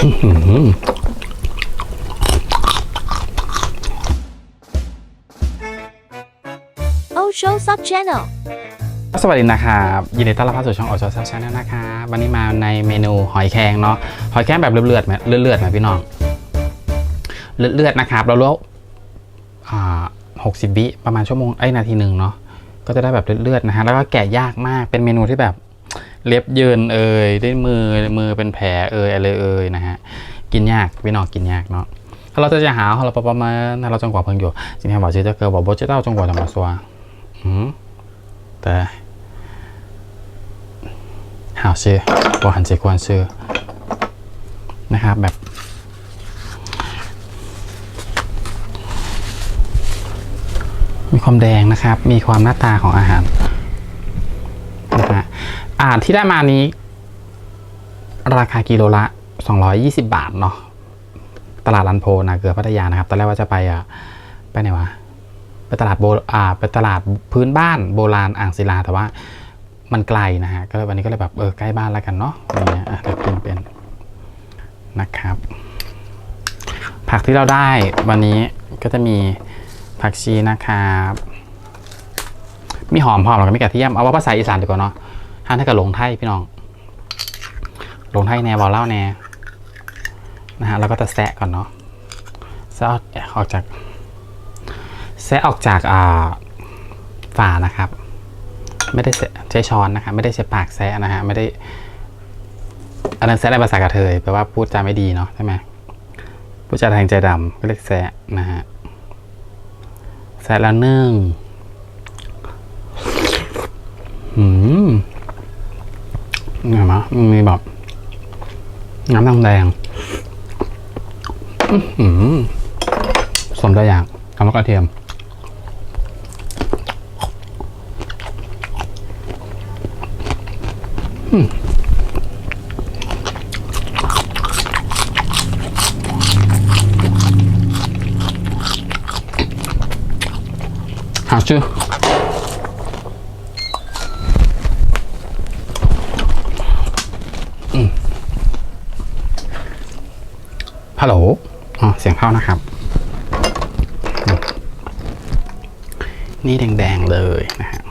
โอโชซับชแนลสวัสดีนะครับยินดีต้อนรับเข้าสู่ช่องโอชอซับชาแนลนะครับวันนี้มาในเมนูหอยแครงเนาะหอยแครงแบบเลือดๆไหมเลือดๆไหมพี่น้องเลือดๆนะครับ เราลวกหกสิบวิประมาณชั่วโมงไอ้นาทีหนึ่งเนาะก็จะได้แบบเลือดๆนะฮะแล้วก็แกะยากมากเป็นเมนูที่แบบ เล็บยืนเอ่ยด้วยมือมือเป็นแผลเอ่ยอะไรเอ่ยนะฮะกินยากพี่น้องกินยากเนาะถ้าเราจะจะหาเราประมาณเราจงกว่าเพิ่งอยู่จริงๆบอกชื่อเจ้าเกิร์บอกบอเจ้าเต้าจงกว่าจะมาซัวอืมแต่หาชื่อว่าหันเจควรชื่อนะครับแบบมีความแดงนะครับ มีความหน้าตาของอาหาร อาหาที่ได้มานี้ ราคากิโลละ 220 บาทเนาะตลาดลันโพนาเกลือพัทยานะครับ ตอนแรกว่าจะไปอะไปไหนวะไปตลาดโบอ่าไปตลาดพื้นบ้านโบราณอ่างศิลาแต่ว่ามันไกลนะฮะก็วันนี้ก็เลยแบบเออใกล้บ้านแล้วกันเนาะอะไรเงี้ยอะเดี๋ยวกินเป็นนะครับ ผักที่เราได้วันนี้ก็จะมีผักชีนะครับ มีหอมหอมแล้วก็มีกระเทียมเอาว่าภาษาอีสานดีกว่าเนาะ ห้านถ้ากับหลงไทยพี่น้องหลงไทยแนวบอลเล่าแนวนะฮะแล้วก็จะแซะก่อนเนาะแซะออกออกจากแซะออกจากอ่าฝานะครับ ไม่ได้ใช้ช้อนนะครับไม่ได้ใช้ปากแซะนะฮะไม่ได้อันนั้นแซะในภาษากระเทยแปลว่าพูดจาไม่ดีเนาะใช่ไหมพูดจาแทงใจดำก็เรียกแซะนะฮะแซะแล้วนึ่งอืม เห็นไหมมันมีแบบน้ำแดงๆอื้อหือสมตัวอย่างคำว่ากระเทียม หาชื่อ ฮัลโหลอ๋อเสียงเข้านะครับ นี่แดงๆเลยนะฮะ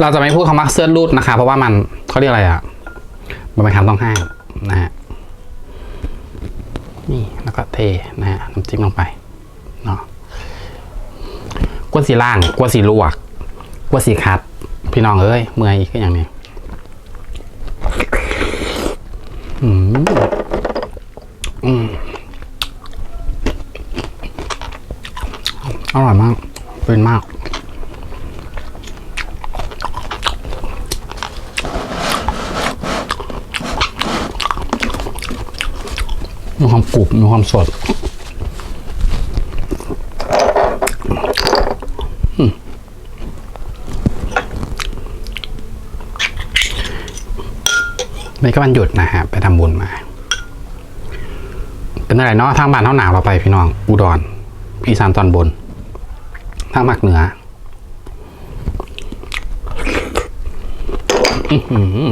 เราจะไม่พูดคำว่าเสื้อรูดนะคะ เพราะว่ามันเขาเรียกอะไรอะ มันเป็นคำต้องห้ามนะฮะนี่แล้วก็เทนะฮะน้ำจิ้มลงไปเนาะกวนสีล่างกวนสีลวกกวนสีคัด พี่น้องเอ้ยเมื่อยอีกอย่างนี้อืมอืมอร่อยมาก เป็นมาก มีความกรุบมีความสด นี่ก็วันหยุดนะฮะไปทำบุญมา เป็นอะไรเนาะทางบ้านเท่าหนาวเราไปพี่น้อง อุดรอีสานตอนบน ทางภาคเหนือ อือ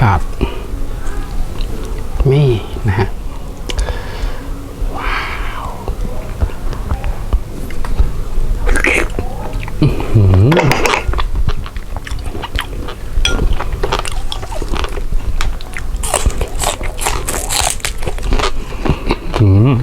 ครับ มี่นะฮะ ว้าวอื้อหืออืม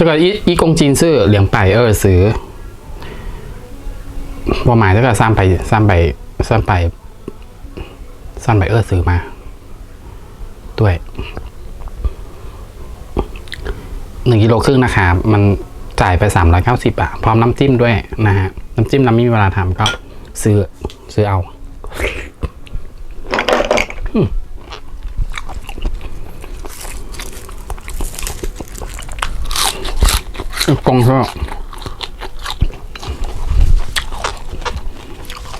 这个一一公斤是两百二十，我买这个三百三百 สั้นไป สั้นไปเออซื้อมา ด้วยหนึ่งกิโลครึ่งนะคะมันจ่ายไปสามร้อยเก้าสิบอะพร้อมน้ำจิ้มด้วยนะฮะ น้ำจิ้มเราไม่มีเวลาทำก็ซื้อ ซื้อเอา กงก็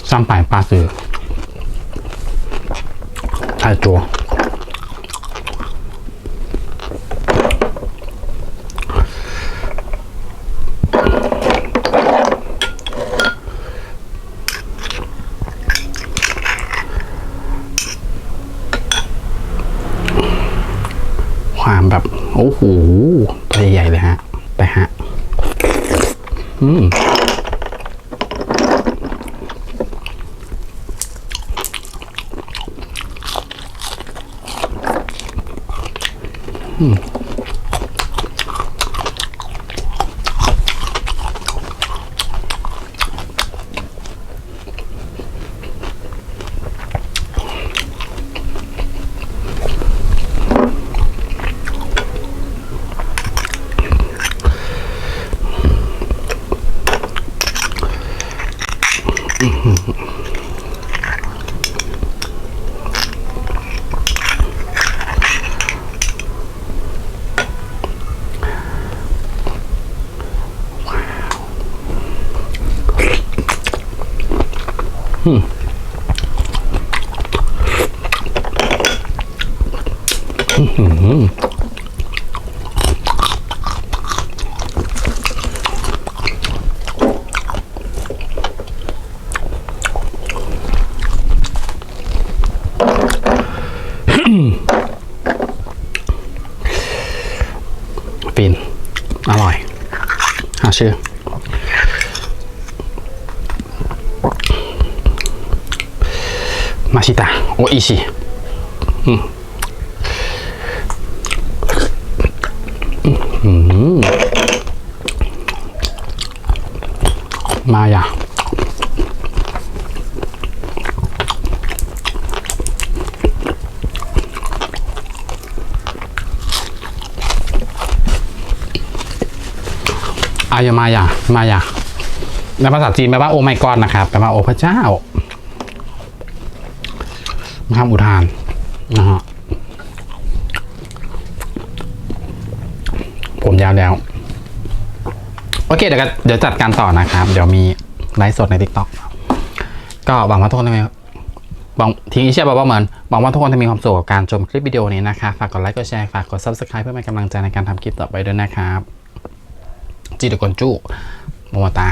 ซ้ำไปปลาซื้อไอตัวความแบบ โอ้โหตัวใหญ่เลยฮะ ไปฮะ อื มฟิน อร่อย หาชื่อมาชิตะโออิชิอืมอืมมาอย่าอายามายา มายาในภาษาจีนแปลว่าโอไมกอนนะครับแปลว่าโอพระเจ้าห้ามอุทานนะฮะผมยาวแล้ว โอเคเดี๋ยวก็เดี๋ยวจัดการต่อนะครับ เดี๋ยวมีไลฟ์สดใน t ิ k t o k ก็หวังว่าทุกคนจะมีหวังทิ้งอีเชียบอกว่าเหมือนหวังว่าทุกคนจะมีความสุขกับการชมคลิปวิดีโอนี้นะคะ ฝากกดไลค์กดแชร์ฝากกด subscribe เพื่อเป็นกำลังใจในการทำคลิปต่อไปด้วยนะครับ จีเดกอนจูโมองตา